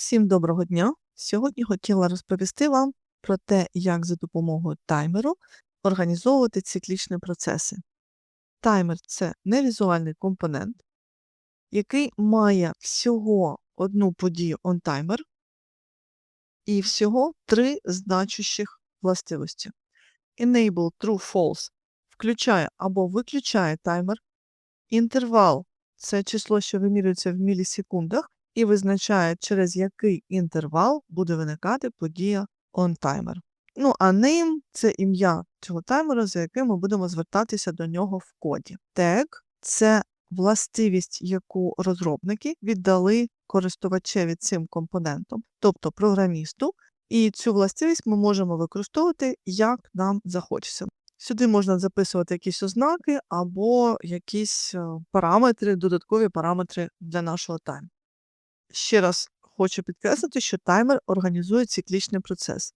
Всім доброго дня! Сьогодні хотіла розповісти вам про те, як за допомогою таймеру організовувати циклічні процеси. Таймер це невізуальний компонент, який має всього одну подію OnTimer і всього три значущих властивості. Enable True False включає або виключає таймер. Інтервал це число, що вимірюється в мілісекундах, і визначає, через який інтервал буде виникати подія OnTimer. Ну, а name – це ім'я цього таймера, за яким ми будемо звертатися до нього в коді. Tag – це властивість, яку розробники віддали користувачеві цим компонентом, тобто програмісту, і цю властивість ми можемо використовувати, як нам захочеться. Сюди можна записувати якісь ознаки або якісь е, параметри, додаткові параметри для нашого тайму. Ще раз хочу підкреслити, що таймер організує циклічний процес.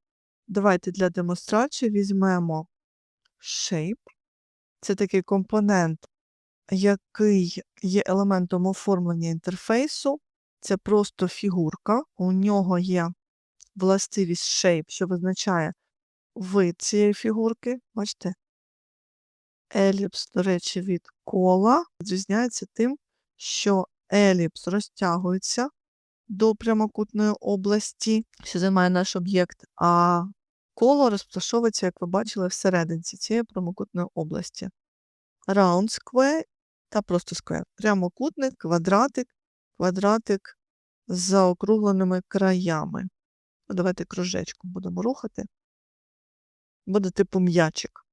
Давайте для демонстрації візьмемо shape. Це такий компонент, який є елементом оформлення інтерфейсу. Це просто фігурка. У нього є властивість shape, що визначає вид цієї фігурки. Бачите? Еліпс, до речі, від кола відрізняється тим, що еліпс розтягується до прямокутної області, що займає наш об'єкт, а коло розташовується, як ви бачили, всередині цієї прямокутної області. Round square та просто square. Прямокутник, квадратик, квадратик з заокругленими краями. Ну, Давайте кружечком будемо рухати. Буде типу м'ячик.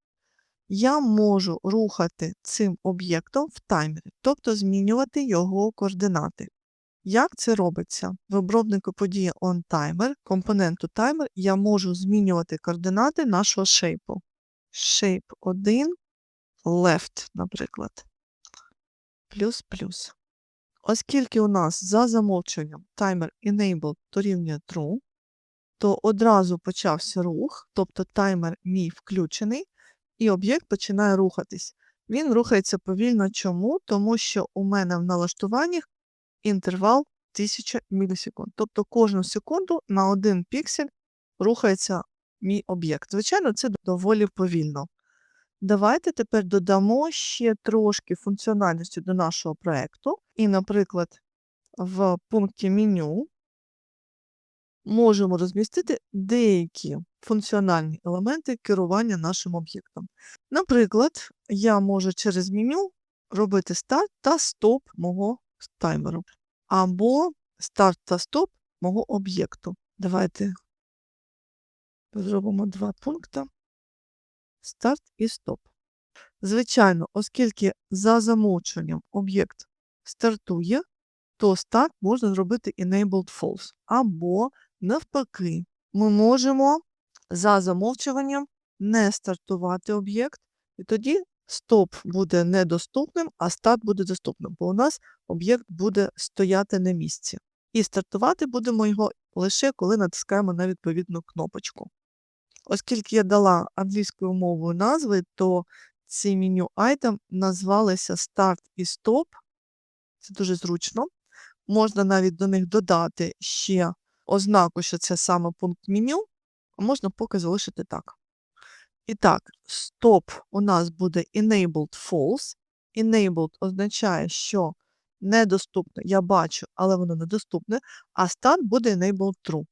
Я можу рухати цим об'єктом в таймері, тобто змінювати його координати. Як це робиться? В обробнику події OnTimer, компоненту Timer, я можу змінювати координати нашого шейпу. Shape 1, left, наприклад. Плюс плюс. Оскільки у нас за замовчуванням timer enabled дорівнює true, то одразу почався рух, тобто таймер мій включений, і об'єкт починає рухатись. Він рухається повільно. Чому? Тому що у мене в налаштуваннях інтервал 1000 мілісекунд. Тобто кожну секунду на один піксель рухається мій об'єкт. Звичайно, це доволі повільно. Давайте тепер додамо ще трошки функціональності до нашого проєкту. І, наприклад, в пункті меню можемо розмістити деякі функціональні елементи керування нашим об'єктом. Наприклад, я можу через меню робити старт та стоп мого таймеру, або старт та стоп мого об'єкту. Давайте зробимо два пункти: старт і стоп. Звичайно, оскільки за замовчуванням об'єкт стартує, то старт можна зробити enabled false. Або, навпаки, ми можемо за замовчуванням не стартувати об'єкт, і тоді стоп буде недоступним, а старт буде доступним, бо у нас об'єкт буде стояти на місці. І стартувати будемо його лише коли натискаємо на відповідну кнопочку. Оскільки я дала англійською мовою назви, то ці меню item назвалися Start і Stop. Це дуже зручно. Можна навіть до них додати ще ознаку, що це саме пункт меню, а можна поки залишити так. І так, стоп у нас буде enabled false. Enabled означає, що недоступне, я бачу, але воно недоступне, а start буде enabled true.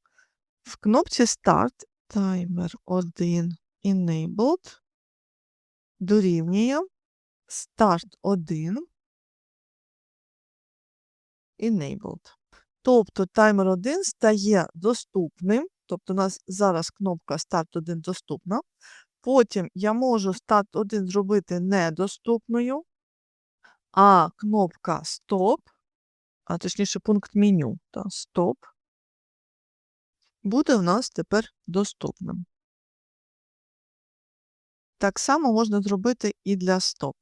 В кнопці Start таймер 1 enabled дорівнює Start 1 enabled. Тобто таймер 1 стає доступним, тобто у нас зараз кнопка Start 1 доступна. Потім я можу Start 1 зробити недоступною, а кнопка Стоп, а точніше пункт меню та Стоп, буде в нас тепер доступним. Так само можна зробити і для стоп.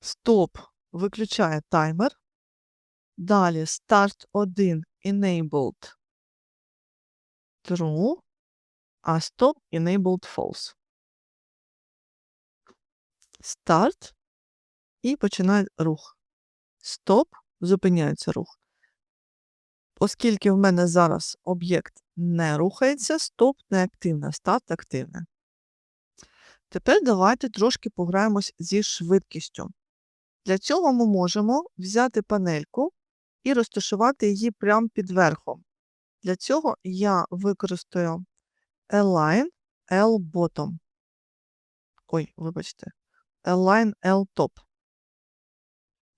Стоп виключає таймер. Далі Start 1 enabled true, а stop enabled false. Start і починає рух. Стоп зупиняється рух. Оскільки в мене зараз об'єкт не рухається, стоп не активне, старт активне. Тепер давайте трошки пограємось зі швидкістю. Для цього ми можемо взяти панельку і розташувати її прямо під верхом. Для цього я використаю Align L Bottom. Ой, вибачте, Align L Top.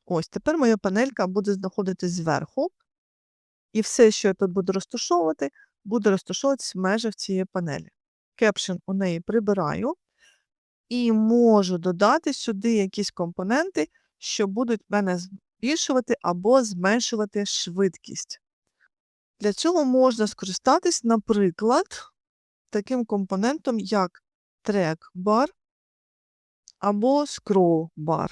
Ось тепер моя панелька буде знаходитись зверху, і все, що я тут буду розташовувати, буде розташовуватись в межах цієї панелі. Caption у неї прибираю і можу додати сюди якісь компоненти, що будуть в мене збільшувати або зменшувати швидкість. Для цього можна скористатись, наприклад, таким компонентом, як Track Bar або Scroll Bar.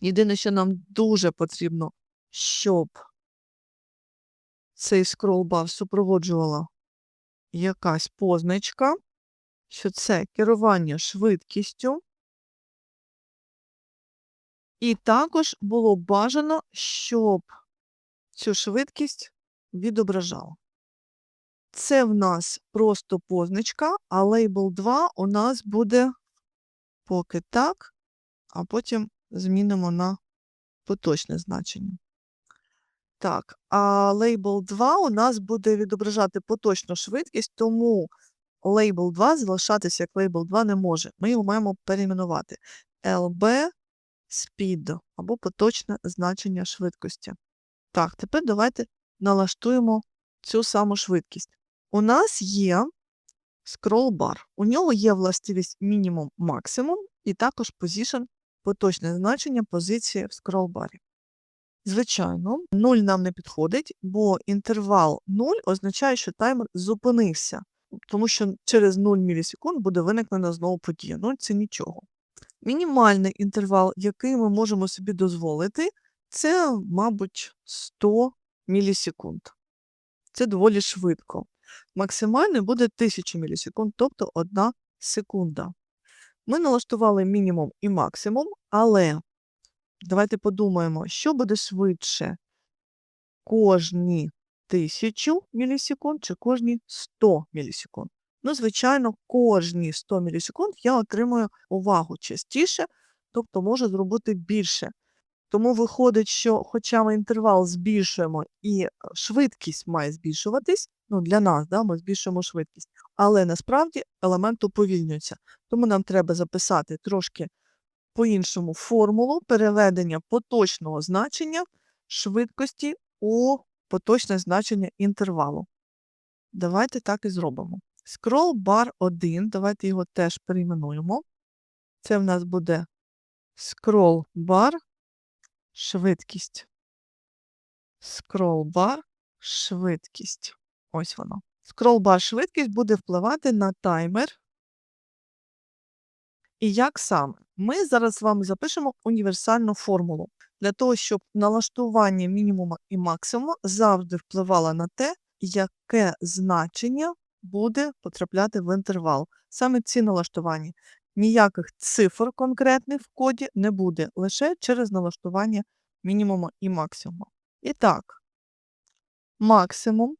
Єдине, що нам дуже потрібно, щоб цей скролл-бар супроводжувала якась позначка, що це керування швидкістю. І також було бажано, щоб цю швидкість відображала. Це в нас просто позначка, а лейбл 2 у нас буде поки так, а потім змінимо на поточне значення. Так, а лейбл 2 у нас буде відображати поточну швидкість, тому лейбл 2 залишатися як лейбл 2 не може. Ми його маємо перейменувати. LB Speed або поточне значення швидкості. Так, тепер давайте налаштуємо цю саму швидкість. У нас є scroll-bar. У нього є властивість мінімум-максимум і також position поточне значення позиції в scroll-барі. Звичайно, 0 нам не підходить, бо інтервал 0 означає, що таймер зупинився, тому що через 0 мілісекунд буде виникнена знову подія. 0 – це нічого. Мінімальний інтервал, який ми можемо собі дозволити, це, мабуть, 100 мілісекунд. Це доволі швидко. Максимальний буде 1000 мілісекунд, тобто 1 секунда. Ми налаштували мінімум і максимум, але давайте подумаємо, що буде швидше кожні 1000 мілісекунд чи кожні 100 мілісекунд. Ну, звичайно, кожні 100 мілісекунд я отримую увагу частіше, тобто можу зробити більше. Тому виходить, що хоча ми інтервал збільшуємо і швидкість має збільшуватись, ну для нас да, ми збільшуємо швидкість, але насправді елемент уповільнюється. Тому нам треба записати трошки по-іншому формулу переведення поточного значення швидкості у поточне значення інтервалу. Давайте так і зробимо. Scroll bar 1, давайте його теж перейменуємо. Це в нас буде scroll bar швидкість. Bar швидкість. Ось воно. Bar швидкість буде впливати на таймер. І як саме? Ми зараз з вами запишемо універсальну формулу для того, щоб налаштування мінімуму і максимуму завжди впливало на те, яке значення буде потрапляти в інтервал. Саме ці налаштування. Ніяких цифр конкретних в коді не буде, лише через налаштування мінімуму і максимуму. І так, максимум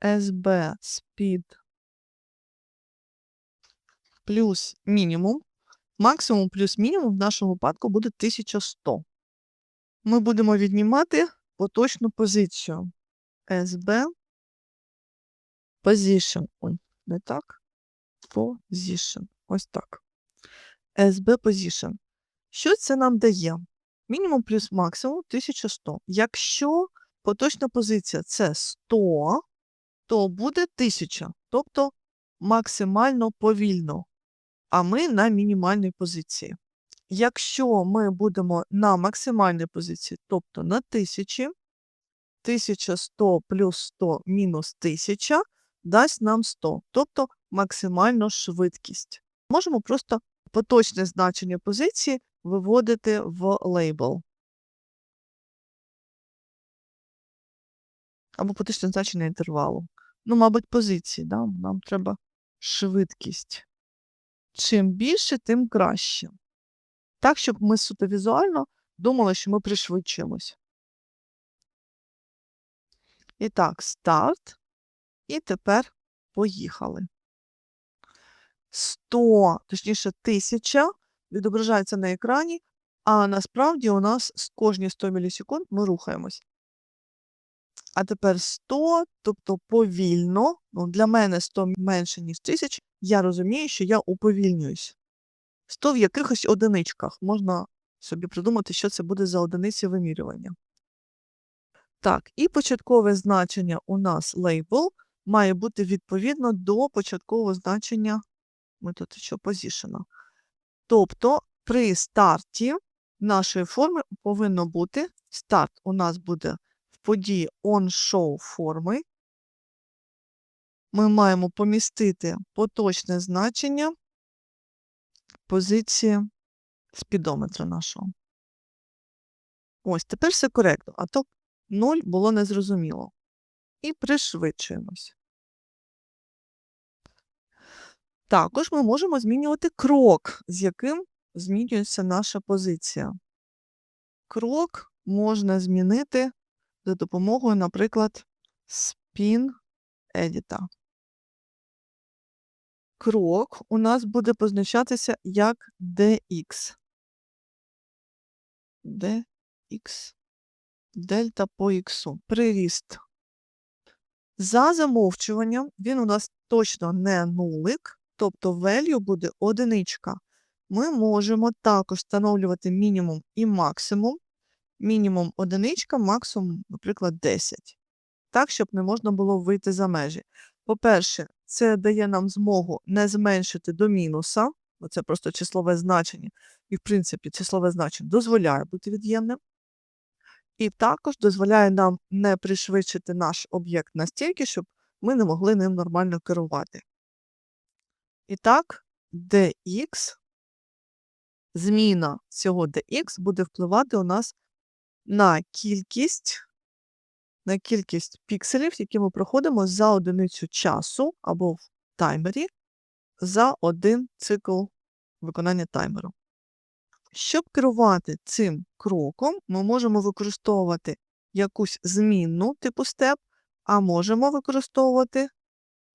SB speed плюс мінімум. Максимум плюс мінімум в нашому випадку буде 1100. Ми будемо віднімати поточну позицію. SB position. Ой, не так. Position. Ось так. SB position. Що це нам дає? Мінімум плюс максимум 1100. Якщо поточна позиція це 100, то буде 1000, тобто максимально повільно, а ми на мінімальній позиції. Якщо ми будемо на максимальній позиції, тобто на 1000, 1100 плюс 100 мінус 1000 дасть нам 100, тобто максимальну швидкість. Можемо просто поточне значення позиції виводити в лейбл. Або поточне значення інтервалу. Ну, мабуть, позиції, да? нам треба швидкість. Чим більше, тим краще. Так, щоб ми суто візуально думали, що ми пришвидшуємось. І так, старт. І тепер поїхали. 100, точніше, 1000 відображається на екрані, а насправді у нас з кожні 100 мілісекунд ми рухаємось. А тепер 100, тобто повільно. Ну, для мене 100 менше, ніж 1000, я розумію, що я уповільнююсь. 100 в якихось одиничках. Можна собі придумати, що це буде за одиниці вимірювання. Так, і початкове значення у нас label має бути відповідно до початкового значення ми тут що позішено. Тобто при старті нашої форми повинно бути старт у нас буде в події on-show форми. Ми маємо помістити поточне значення позиції спідометра нашого. Ось, тепер все коректно, а то 0 було незрозуміло. І пришвидшуємось. Також ми можемо змінювати крок, з яким змінюється наша позиція. Крок можна змінити за допомогою, наприклад, spin edit. Крок у нас буде позначатися як dx. dx. Дельта по х. Приріст. За замовчуванням він у нас точно не нулик, тобто value буде одиничка. Ми можемо також встановлювати мінімум і максимум. Мінімум одиничка, максимум, наприклад, 10. Так, щоб не можна було вийти за межі. По-перше, це дає нам змогу не зменшити до мінуса, бо це просто числове значення, і, в принципі, числове значення дозволяє бути від'ємним. І також дозволяє нам не пришвидшити наш об'єкт настільки, щоб ми не могли ним нормально керувати. І так, dx, зміна цього dx буде впливати у нас на кількість, на кількість пікселів, які ми проходимо за одиницю часу або в таймері за один цикл виконання таймеру. Щоб керувати цим кроком, ми можемо використовувати якусь змінну типу step, а можемо використовувати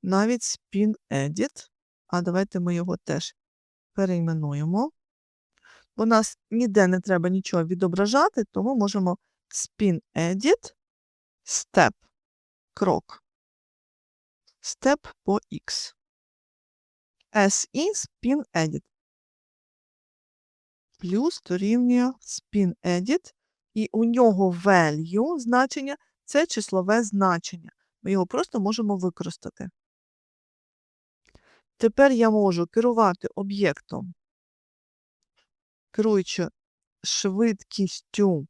навіть spin edit. А давайте ми його теж перейменуємо. Бо нас ніде не треба нічого відображати, тому можемо spin edit, step, крок. Step по X. SE spin edit. Плюс дорівнює spin edit, і у нього value значення це числове значення. Ми його просто можемо використати. Тепер я можу керувати об'єктом, керуючи швидкістю,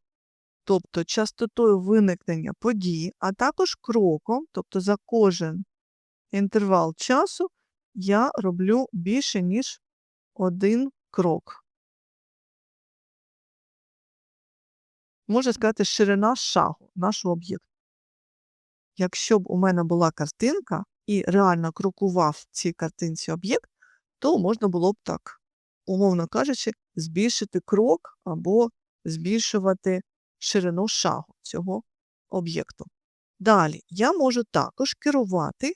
тобто частотою виникнення події, а також кроком, тобто за кожен інтервал часу я роблю більше, ніж один крок. Можна сказати, ширина шагу нашого об'єкту. Якщо б у мене була картинка і реально крокував цій картинці об'єкт, то можна було б так, умовно кажучи, збільшити крок або збільшувати ширину шагу цього об'єкту. Далі я можу також керувати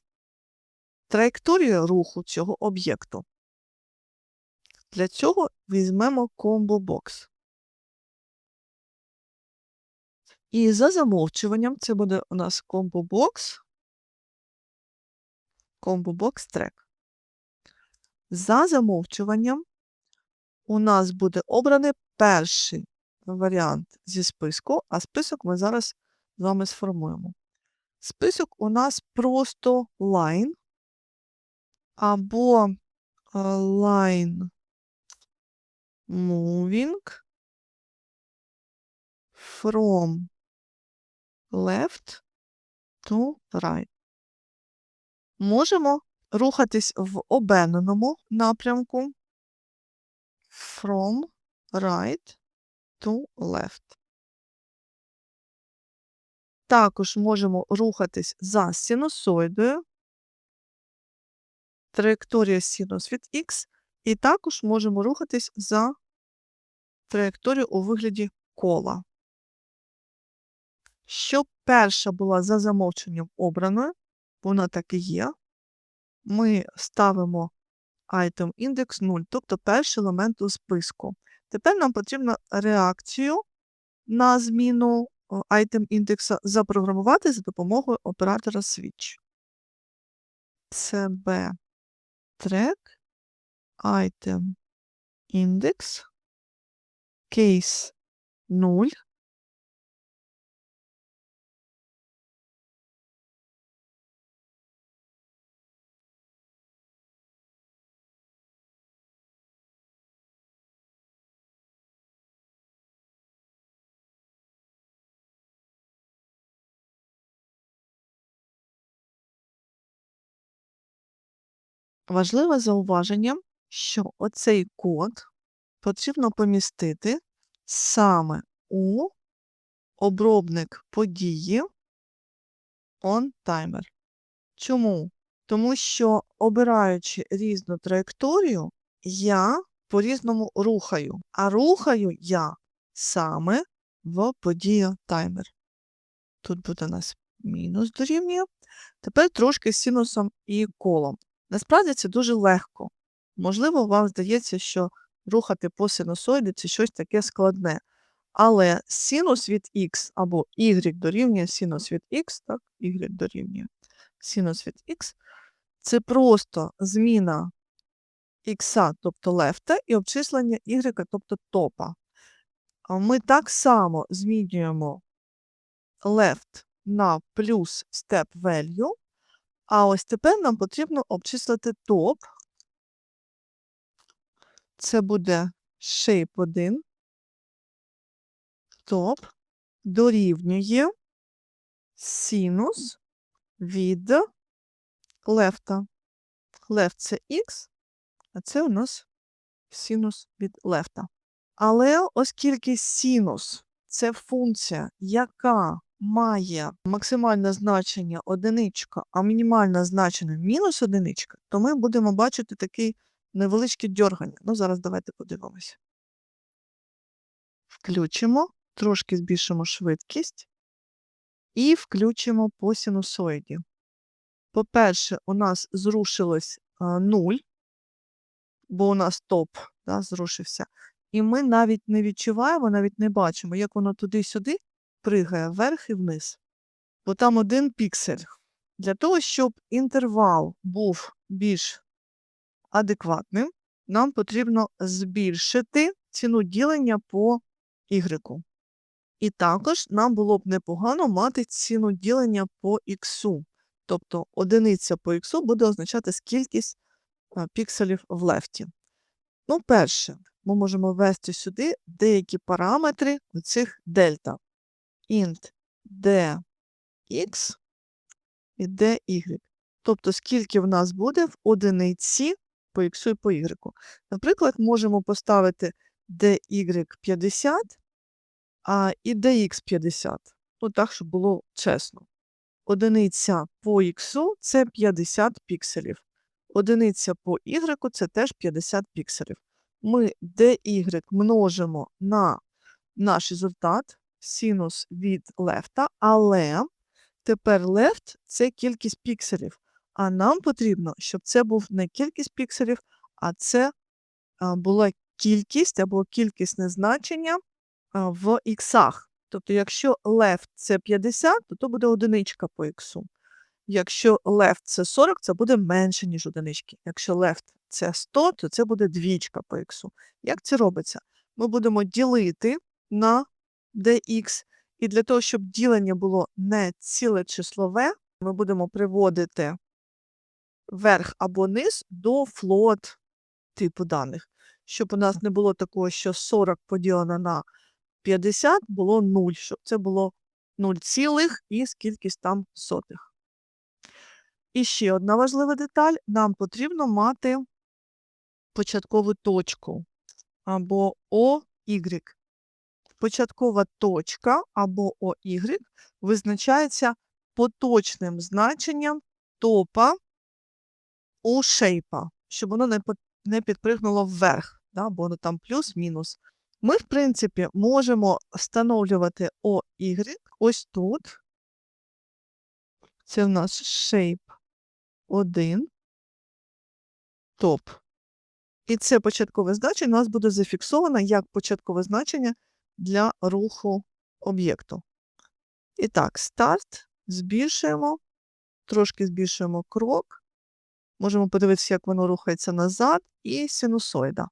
траєкторією руху цього об'єкту. Для цього візьмемо Combo Box. І за замовчуванням це буде у нас Combo Box Track. За замовчуванням у нас буде обраний перший варіант зі списку, а список ми зараз з вами сформуємо. Список у нас просто line або е, line moving from left to right. Можемо рухатись в оберненому напрямку from right to left. Також можемо рухатись за синусоїдою, траєкторія синус від x, і також можемо рухатись за траєкторію у вигляді кола. Щоб перша була за замовченням обраною, вона так і є, ми ставимо item індекс 0, тобто перший елемент у списку. Тепер нам потрібно реакцію на зміну о, item індекса запрограмувати за допомогою оператора switch. CB track item index case 0 Важливе зауваження, що оцей код потрібно помістити саме у обробник події OnTimer. Чому? Тому що, обираючи різну траєкторію, я по-різному рухаю, а рухаю я саме в подію таймер. Тут буде у нас мінус дорівнює. Тепер трошки синусом і колом. Насправді це дуже легко. Можливо, вам здається, що рухати по синусоїді це щось таке складне. Але синус від х або y дорівнює синус від х, так, y дорівнює синус від х, це просто зміна х, тобто лефта, і обчислення y, тобто топа. Ми так само змінюємо left на плюс step value, а ось тепер нам потрібно обчислити топ. Це буде shape 1. Топ дорівнює синус від лефта. Лефт це х, а це у нас синус від лефта. Але оскільки синус це функція, яка має максимальне значення одиничка, а мінімальне значення мінус одиничка, то ми будемо бачити такий невеличке дьоргання. Ну, зараз давайте подивимося. Включимо, трошки збільшимо швидкість і включимо по синусоїді. По-перше, у нас зрушилось 0, бо у нас топ да, зрушився. І ми навіть не відчуваємо, навіть не бачимо, як воно туди-сюди пригає вверх і вниз. Бо там один піксель. Для того, щоб інтервал був більш адекватним, нам потрібно збільшити ціну ділення по y. І також нам було б непогано мати ціну ділення по x. Тобто одиниця по x буде означати скількість пікселів в лефті. Ну, перше, ми можемо ввести сюди деякі параметри оцих дельта. Int dx і dy. Тобто, скільки в нас буде в одиниці по x і по y. Наприклад, можемо поставити dy 50, а і dx 50. Ну, так, щоб було чесно. Одиниця по x це 50 пікселів. Одиниця по y це теж 50 пікселів. Ми dy множимо на наш результат синус від лефта, але тепер лефт це кількість пікселів. А нам потрібно, щоб це був не кількість пікселів, а це була кількість або кількісне значення в іксах. Тобто, якщо left це 50, то то буде одиничка по іксу. Якщо left це 40, це буде менше, ніж одинички. Якщо left це 100, то це буде двічка по іксу. Як це робиться? Ми будемо ділити на dx, і для того, щоб ділення було не ціле числове, ми будемо приводити верх або низ до float типу даних. Щоб у нас не було такого, що 40 поділено на 50 було 0, щоб це було 0 цілих і скількись там сотих. І ще одна важлива деталь: нам потрібно мати початкову точку або OY. Початкова точка або OY визначається поточним значенням топа у шейпа, щоб воно не, підпригнуло вверх, да, бо воно там плюс-мінус Ми, в принципі, можемо встановлювати OY ось тут. Це в нас shape 1, топ. І це початкове значення у нас буде зафіксовано як початкове значення для руху об'єкту. І так, старт збільшуємо, трошки збільшуємо крок. Можемо подивитися, як воно рухається назад, і синусоїда.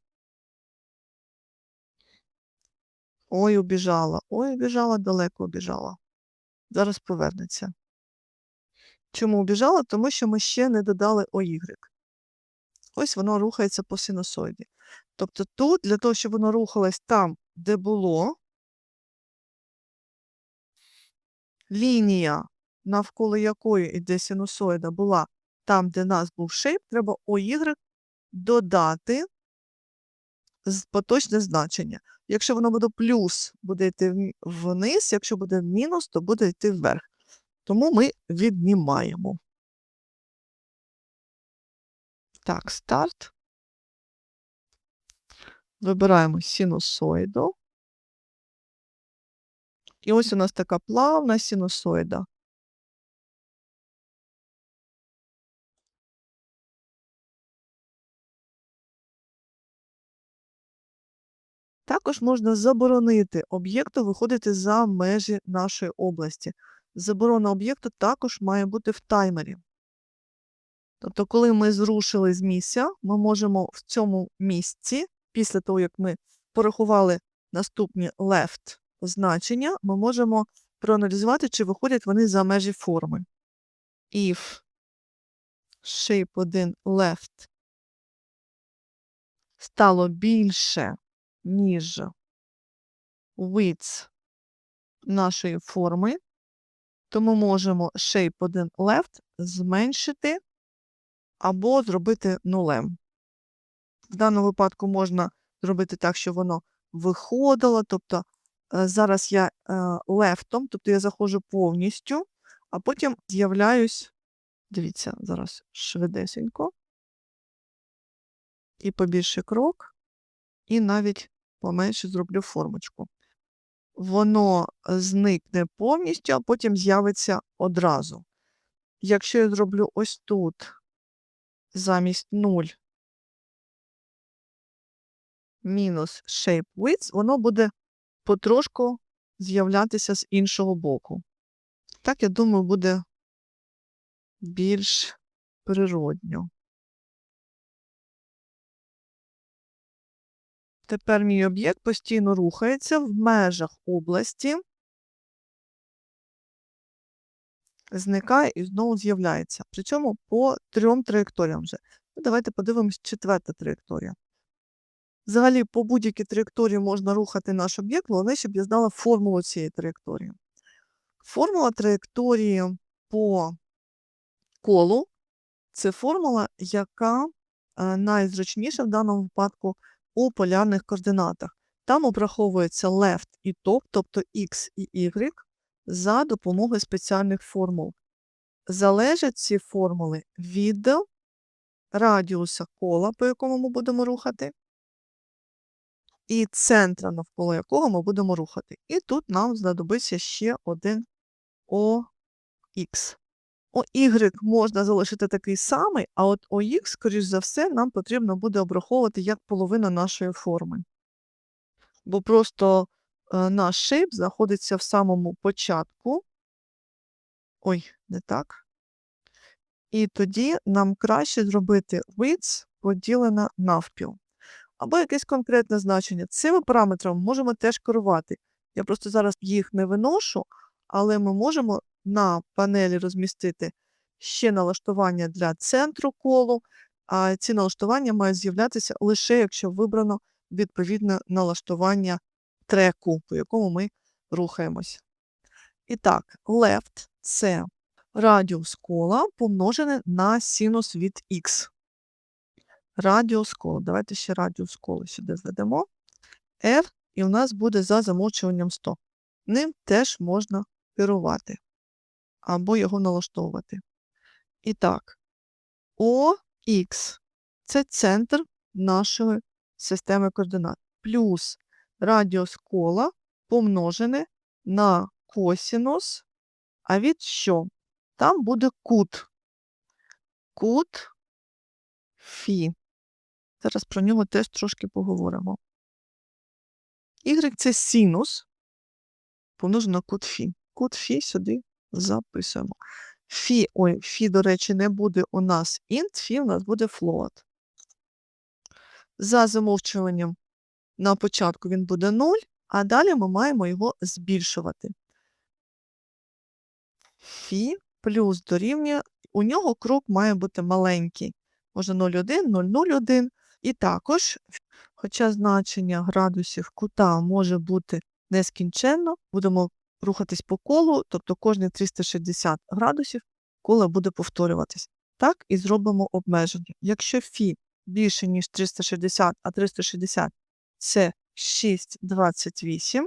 Ой, убіжала, ой, убіжала, далеко убіжала. Зараз повернеться. Чому убіжала? Тому що ми ще не додали OY. Ось воно рухається по синусоїді. Тобто тут, для того, щоб воно рухалось там, де було, лінія, навколо якої йде синусоїда, була там, де нас був шейп, треба OY додати поточне значення. Якщо воно буде плюс, буде йти вниз, якщо буде мінус, то буде йти вверх. Тому ми віднімаємо. Так, старт. Вибираємо синусоїду. І ось у нас така плавна синусоїда. Також можна заборонити об'єкту виходити за межі нашої області. Заборона об'єкту також має бути в таймері. Тобто, коли ми зрушили з місця, ми можемо в цьому місці, після того, як ми порахували наступні left значення, ми можемо проаналізувати, чи виходять вони за межі форми. If shape 1 left стало більше, ніж width нашої форми, то ми можемо shape 1 left зменшити або зробити нулем. В даному випадку можна зробити так, щоб воно виходило. Тобто е, зараз я е, лефтом, тобто я заходжу повністю, а потім з'являюсь, дивіться, зараз швидесенько, і побільший крок, і навіть поменше зроблю формочку. Воно зникне повністю, а потім з'явиться одразу. Якщо я зроблю ось тут замість 0 мінус shape width, воно буде потрошку з'являтися з іншого боку. Так, я думаю, буде більш природньо. Тепер мій об'єкт постійно рухається в межах області, зникає і знову з'являється. Причому по трьом траєкторіям вже. Ну, Давайте подивимось четверта траєкторія. Взагалі, по будь-якій траєкторії можна рухати наш об'єкт, головне, щоб я знала формулу цієї траєкторії. Формула траєкторії по колу це формула, яка е, найзручніша в даному випадку у полярних координатах. Там обраховується left і top, тобто x і y, за допомогою спеціальних формул. Залежать ці формули від радіуса кола, по якому ми будемо рухати, і центра, навколо якого ми будемо рухати. І тут нам знадобиться ще один OX. OY можна залишити такий самий, а от OX, скоріш за все, нам потрібно буде обраховувати як половина нашої форми. Бо просто е, наш шейп знаходиться в самому початку. Ой, не так. І тоді нам краще зробити width поділена навпіл. Або якесь конкретне значення. Цими параметрами можемо теж керувати. Я просто зараз їх не виношу, але ми можемо на панелі розмістити ще налаштування для центру колу, а ці налаштування мають з'являтися лише якщо вибрано відповідне налаштування треку, по якому ми рухаємось. І так, left – це радіус кола помножене на синус від х. Радіус кола. Давайте ще радіус кола сюди введемо. R, і в нас буде за замовчуванням 100. Ним теж можна керувати або його налаштовувати. І так, OX – це центр нашої системи координат. Плюс радіус кола помножене на косінус, а від що? Там буде кут. Кут фі. Зараз про нього теж трошки поговоримо. Y це синус помножено на кут фі. Кут фі сюди записуємо. Фі, ой, фі, до речі, не буде у нас int, фі у нас буде float. За замовчуванням на початку він буде 0, а далі ми маємо його збільшувати. Фі плюс дорівнює, у нього крок має бути маленький. Може 0,1, 0,01. І також, хоча значення градусів кута може бути нескінченно, будемо рухатись по колу, тобто кожні 360 градусів коло буде повторюватись. Так і зробимо обмеження. Якщо фі більше, ніж 360, а 360 це 6,28,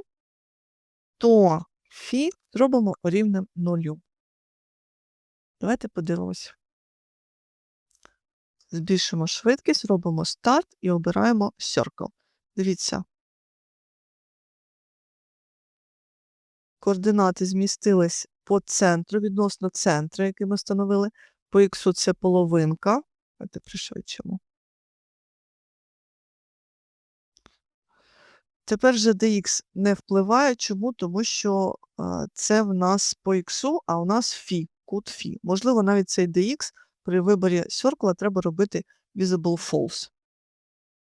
то фі зробимо рівним нулю. Давайте подивимося. Збільшимо швидкість, робимо старт і обираємо Circle. Дивіться. Координати змістились по центру, відносно центру, який ми встановили. По х це половинка. Давайте пришвидшимо. Тепер же dx не впливає. Чому? Тому що а, це в нас по х, а у нас фі, кут фі. Можливо, навіть цей dx при виборі circle треба робити visible false,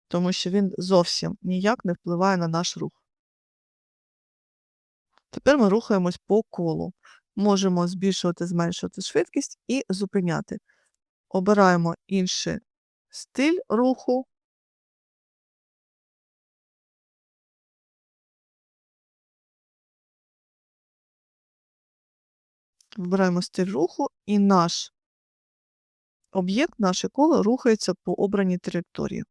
тому що він зовсім ніяк не впливає на наш рух. Тепер ми рухаємось по колу. Можемо збільшувати, зменшувати швидкість і зупиняти. Обираємо інший стиль руху. Вибираємо стиль руху, і наш об'єкт, наше коло рухається по обраній траєкторії.